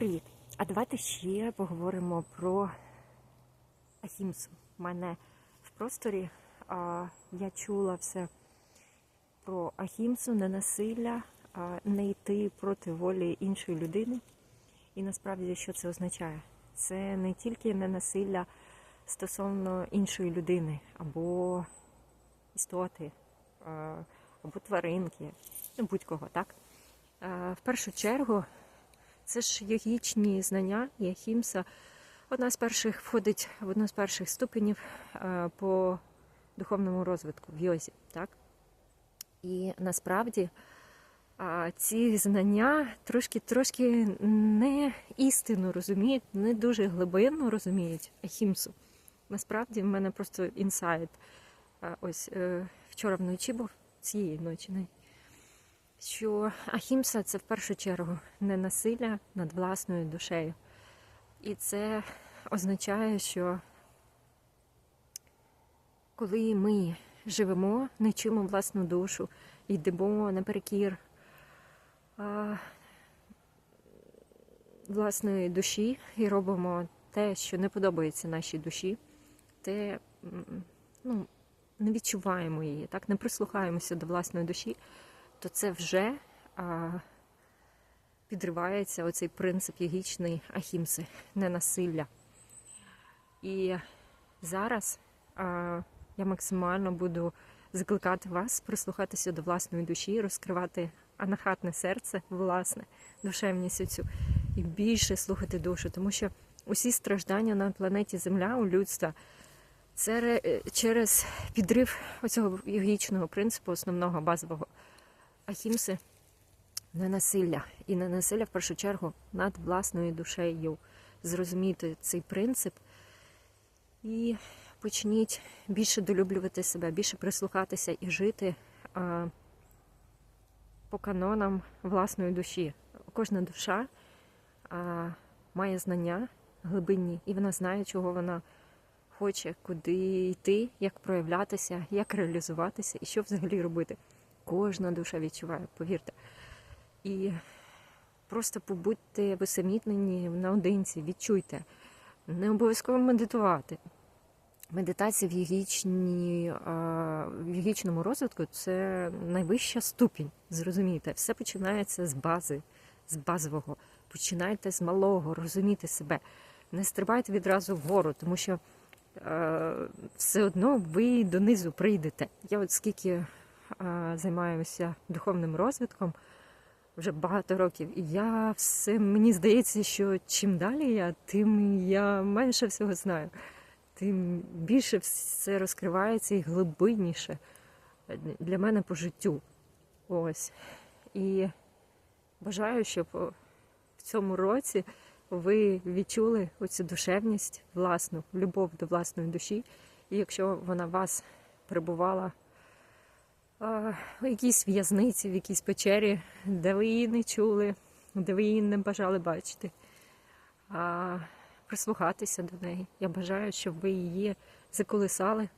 привіт! А давайте ще поговоримо про Ахімсу. У мене в просторі а, я чула все про Ахімсу, ненасилля, а, не йти проти волі іншої людини. І насправді що це означає? Це не тільки ненасилля стосовно іншої людини або істоти, або тваринки, ну будь-кого, так? В першу чергу це ж йогічні знання, і Ахімса одна з перших входить в одну з перших ступенів е, по духовному розвитку в йозі. Так? І насправді ці знання трошки трошки не істину розуміють, не дуже глибинно розуміють Ахімсу. Насправді в мене просто інсайт. Ось е, вчора вночі був цієї ночі. Що Ахімса це в першу чергу не насилля над власною душею. І це означає, що коли ми живемо, не чуємо власну душу, йдемо наперекір а, власної душі і робимо те, що не подобається нашій душі, те ну, не відчуваємо її, так, не прислухаємося до власної душі то це вже а, підривається оцей принцип йогічний ахімси, ненасилля. І зараз а, я максимально буду закликати вас прислухатися до власної душі, розкривати анахатне серце, власне, душевність цю і більше слухати душу, тому що усі страждання на планеті Земля у людства. Це через підрив оцього йогічного принципу, основного базового Ахімси не насилля. І не насилля в першу чергу над власною душею. Зрозуміти цей принцип і почніть більше долюблювати себе, більше прислухатися і жити а, по канонам власної душі. Кожна душа а, має знання глибинні, і вона знає, чого вона хоче, куди йти, як проявлятися, як реалізуватися і що взагалі робити. Кожна душа відчуває, повірте. І просто побудьте висамітнені наодинці, відчуйте. Не обов'язково медитувати. Медитація в, йогічній, а, в йогічному розвитку це найвища ступінь. Зрозумійте, все починається з бази, з базового. Починайте з малого, розуміти себе. Не стрибайте відразу вгору, тому що е, все одно ви донизу прийдете. Я от скільки займаюся духовним розвитком вже багато років. І я все мені здається, що чим далі я, тим я менше всього знаю, тим більше все розкривається і глибинніше для мене по життю. Ось. І бажаю, щоб в цьому році ви відчули оцю душевність, власну, любов до власної душі. І якщо вона вас перебувала в якійсь в'язниці, в якійсь печері, де ви її не чули, де ви її не бажали бачити, а прислухатися до неї. Я бажаю, щоб ви її заколисали,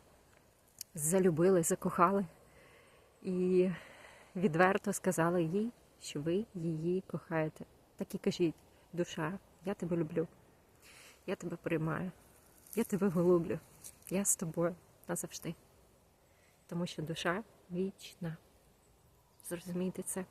залюбили, закохали. І відверто сказали їй, що ви її кохаєте. Так і кажіть, душа, я тебе люблю, я тебе приймаю, я тебе голублю, я з тобою назавжди тому що душа вічна. Зрозумійте це.